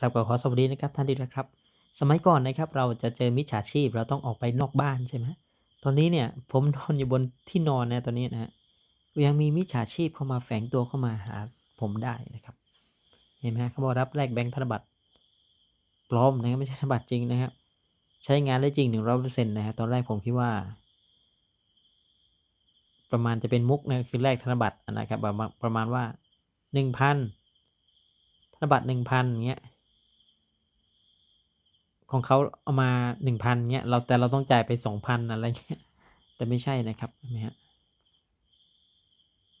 ครับก็ขอสวัสดีนะครับท่านดีนะครับ สมัยก่อนนะครับเราจะเจอมิจฉาชีพเราต้องออกไปนอกบ้านใช่ไหมตอนนี้เนี่ยผมนอนอยู่บนที่นอนนะตอนนี้นะฮะยังมีมิจฉาชีพเข้ามาแฝงตัวเข้ามาหาผมได้นะครับ เห็นไหมเขาบอกรับแลกแบงค์ธนบัตรปลอมนะครับไม่ใช่ธนบัตรจริงนะครับ ใช้งานได้จริงหนึ่งร้อยเปอร์เซ็นต์นะฮะตอนแรกผมคิดว่า ประมาณจะเป็นมุกนะคือแลกธนบัตรนะครับประมาณประมาณว่าหนึ่งพันธนบัตรหนึ่งพันเงี้ย ของเขาเอามาหนึ่งพันเงี้ยเราแต่เราต้องจ่ายไปสองพันอะไรเงี้ยแต่ไม่ใช่นะครับนไหมฮะ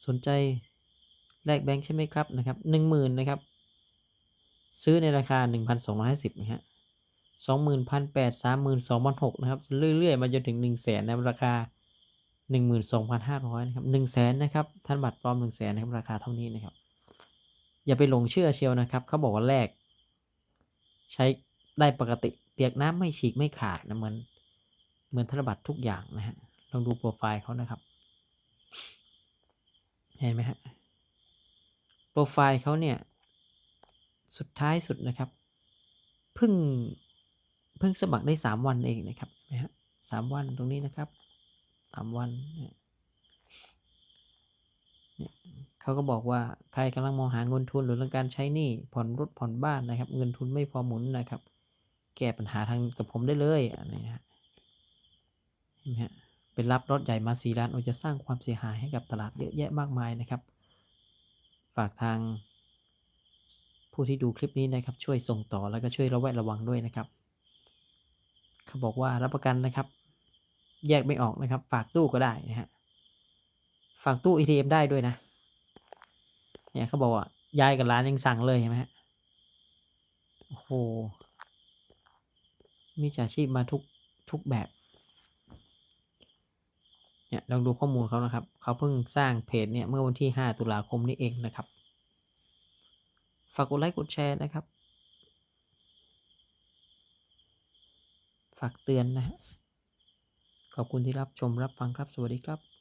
สนใจแลกแบงค์ใช่ไหมครับนะครับหนึ่งหมื่นนะครับ ซื้อในราคาหนึ่งพันสองร้อยห้าสิบนะฮะสองหมื่นพันแปดสามหมื่นสองพันหกนะครับ เรื่อยๆ มาจนถึงหนึ่งแสนในราคาหนึ่งหมื่นสองพันห้าร้อยนะครับหนึ่งแสนนะครับท่านบัตรปลอมหนึ่งแสนนะครับราคาเท่านี้นะครับ อย่าไปหลงเชื่อเชียวนะครับ เขาบอกว่าแลกใช้ ได้ปกติเปียกน้ำไม่ฉีกไม่ขาดนะเหมือนเหมือนธนบัตรทุกอย่างนะฮะลองดูโปรไฟล์เขานะครับ เห็นไหมฮะโปรไฟล์เขาเนี่ย สุดท้ายสุดนะครับเพิ่งเพิ่งสมัครได้สามวันเองนะครับเห็นไหมฮะสามวันตรงนี้นะครับสามวันเนี่ยเนี่ยเขาก็บอกว่าใครกำลังมองหาเงินทุนหรือเรื่องการใช้หนี้ผ่อนรถผ่อนบ้านนะครับ เงินทุนไม่พอหมุนนะครับ แก้ปัญหาทางกับผมได้เลยอันนี้ฮะเห็นไหมฮะเป็นรับรถใหญ่มาสี่ล้านโอจะสร้างความเสียหายให้กับตลาดเยอะแยะมากมายนะครับ ฝากทาง ผู้ที่ดูคลิปนี้นะครับ ช่วยส่งต่อแล้วก็ช่วยระแวดระวังด้วยนะครับ เขาบอกว่ารับประกันนะครับ แยกไม่ออกนะครับ ฝากตู้ก็ได้นะฮะฝากตู้ ATM ได้ด้วยนะ เนี่ยเขาบอกว่ายายกับร้านยังสั่งเลยเห็นไหมฮะโอ้โห มีจาชีพมาทุกทุกแบบ เนี่ยลองดูข้อมูลเขานะครับ เขาเพิ่งสร้างเพจเนี่ยเมื่อวันที่ 5 ตุลาคมนี้เองนะครับ ฝากกดไลค์กดแชร์นะครับ ฝากเตือนนะฮะขอบคุณที่รับชมรับฟังครับ สวัสดีครับ